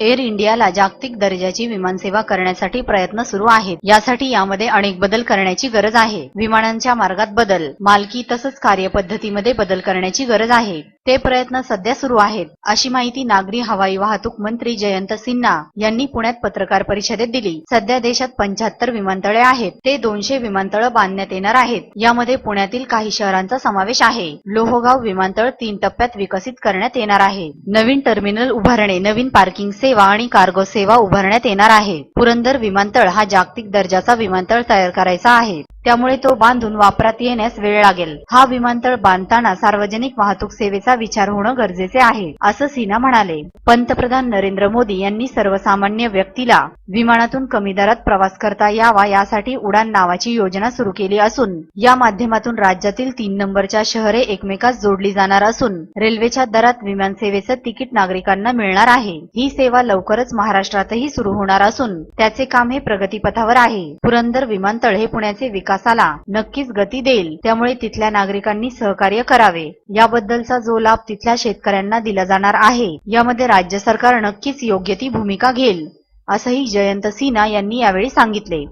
Air इंडियाला जागतिक दर्जाची विमानसेवा करण्यासाठी प्रयत्न सुरू आहेत. यासाठी यामध्ये अनेक बदल करण्याची गरज आहे. विमानांच्या मार्गात बदल मालकी तसंच कार्यपद्धतीमध्ये बदल करण्याची गरज आहे. ते प्रयत्न सध्या सुरू आहेत अशी माहिती नागरी हवाई वाहतूक मंत्री जयंत सिन्हा यांनी पुण्यात पत्रकार परिषदेत दिली. सध्या देशात पंच्याहत्तर विमानतळे आहेत ते दोनशे विमानतळ बांधण्यात येणार आहेत. यामध्ये पुण्यातील काही शहरांचा समावेश आहे. लोहगाव विमानतळ तीन टप्प्यात विकसित करण्यात येणार आहे. नवीन टर्मिनल उभारणे नवीन पार्किंग सेवा आणि कार्गो सेवा उभारण्यात येणार आहे. पुरंदर विमानतळ हा जागतिक दर्जाचा विमानतळ तयार करायचा आहे. त्यामुळे तो बांधून वापरात येण्यास वेळ लागेल. हा विमानतळ बांधताना सार्वजनिक वाहतूक सेवेचा विचार होणं गरजेचे आहे असं सिन्हा म्हणाले. पंतप्रधान नरेंद्र मोदी यांनी सर्वसामान्य व्यक्तीला विमानातून कमी दरात प्रवास करता यावा यासाठी उडान नावाची योजना सुरू केली असून या माध्यमातून राज्यातील तीन नंबरच्या शहरे एकमेकास जोडली जाणार असून रेल्वेच्या दरात विमान सेवेचं तिकीट नागरिकांना मिळणार आहे. ही सेवा लवकरच महाराष्ट्रातही सुरू होणार असून त्याचे काम हे प्रगतीपथावर आहे. पुरंदर विमानतळ हे पुण्याचे विकासाला नक्कीच गती देईल त्यामुळे तिथल्या नागरिकांनी सहकार्य करावे याबद्दलचा जो लाभ तिथल्या शेतकऱ्यांना दिला जाणार आहे यामध्ये राज्य सरकार नक्कीच योग्य ती भूमिका घेईल असंही जयंत सिन्हा यांनी यावेळी सांगितले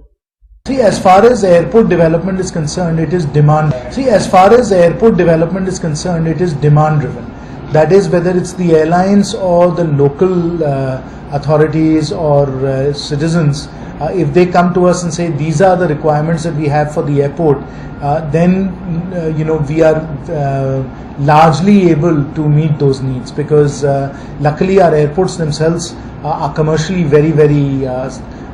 See, as far as airport development is concerned, it is demand. See, as far as airport development is concerned, it is demand driven. That is, whether it's the airlines or the local uh, authorities or uh, citizens, uh, if they come to us and say these are the requirements that we have for the airport, uh, then uh, you know we are uh, largely able to meet those needs because uh, luckily our airports themselves uh, are commercially very very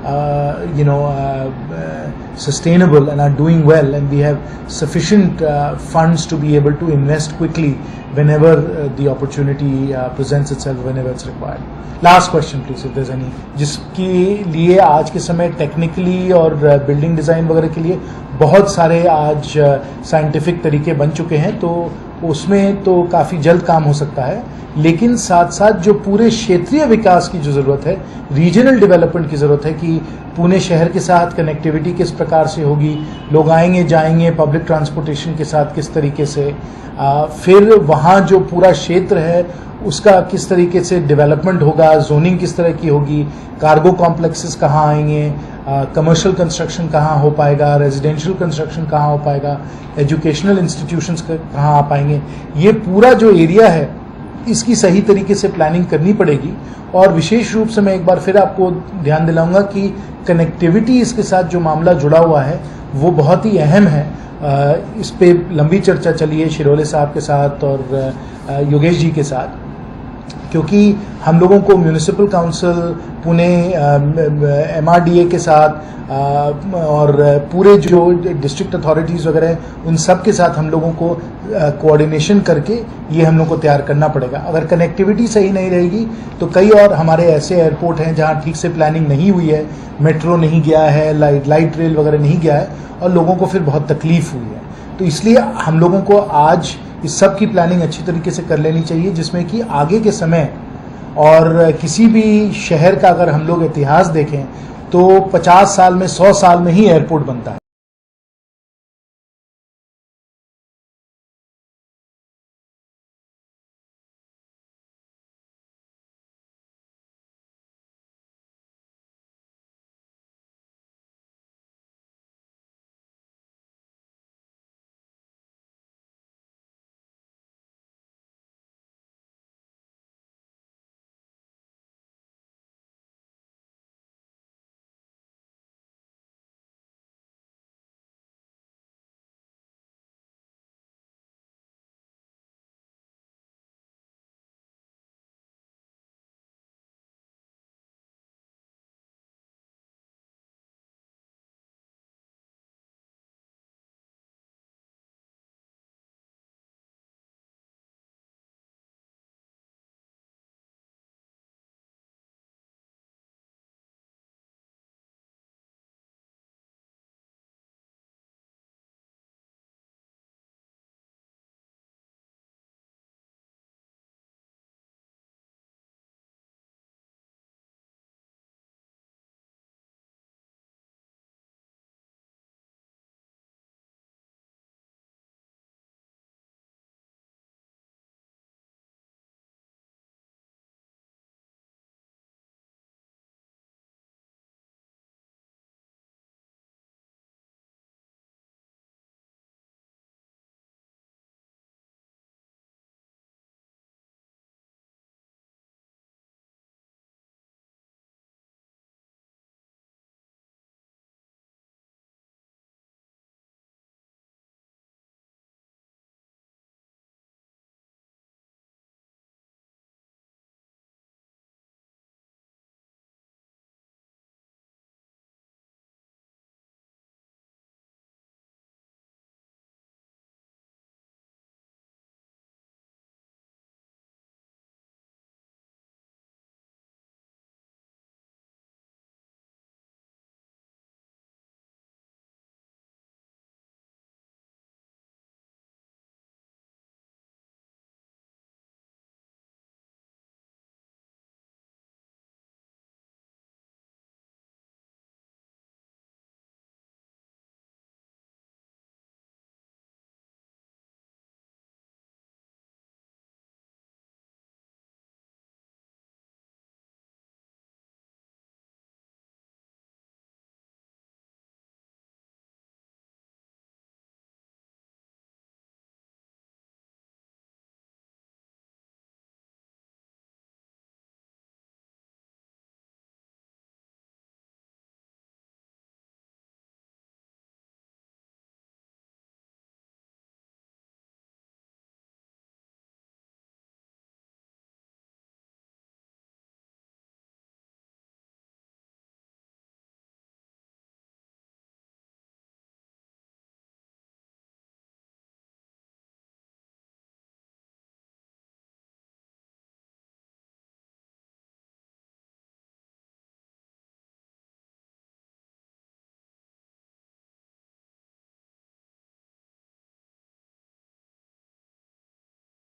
uh, uh, you know, uh, uh, sustainable and are doing well, and we have sufficient uh, funds to be able to invest quickly whenever uh, the opportunity uh, presents itself, whenever it's required. Last question, please, if there's any. जिसके लिए आज के समय technically और building design वगैरह के लिए बहुत सारे आज साइंटिफिक तरीके बन चुके हैं तो उसमें तो काफ़ी जल्द काम हो सकता है लेकिन साथ साथ जो पूरे क्षेत्रीय विकास की जो ज़रूरत है रीजनल डेवलपमेंट की ज़रूरत है कि पुणे शहर के साथ कनेक्टिविटी किस प्रकार से होगी लोग आएँगे जाएँगे पब्लिक ट्रांसपोर्टेशन के साथ किस तरीके से आ, फिर वहाँ जो पूरा क्षेत्र है उसका किस तरीके से डेवलपमेंट होगा जोनिंग किस तरह की होगी कार्गो कॉम्प्लेक्सेस कहाँ आएँगे कमर्शियल कंस्ट्रक्शन कहाँ हो पाएगा रेजिडेंशियल कंस्ट्रक्शन कहाँ हो पाएगा एजुकेशनल इंस्टीट्यूशंस कहाँ आ पाएँगे? ये पूरा जो एरिया है, इसकी सही तरीके से प्लानिंग करनी पड़ेगी। और विशेष रूप से मैं एक बार फिर आपको ध्यान दिलाऊँगा कि कनेक्टिविटी इसके साथ जो मामला जुड़ा हुआ है, वो बहुत ही अहम है। इस पर लंबी चर्चा चली है शिरोले साहब के साथ और योगेश जी के साथ। क्योंकि हम लोगों को म्यूनिसिपल काउंसिल पुणे एमआरडीए के साथ और पूरे जो डिस्ट्रिक्ट अथॉरिटीज़ वगैरह हैं, उन सब के साथ हम लोगों को कोऑर्डिनेशन करके ये हम लोग को तैयार करना पड़ेगा। अगर कनेक्टिविटी सही नहीं रहेगी तो कई और हमारे ऐसे एयरपोर्ट हैं जहाँ ठीक से प्लानिंग नहीं हुई है मेट्रो नहीं गया है लाइट लाइट रेल वगैरह नहीं गया है, और लोगों को फिर बहुत तकलीफ़ हुई है। तो इसलिए हम लोगों को आज इस सब की प्लानिंग अच्छी तरीके से कर लेनी चाहिए, जिसमें कि आगे के समय और किसी भी शहर का अगर हम लोग इतिहास देखें तो 50 साल में 100 साल में ही एयरपोर्ट बनता है।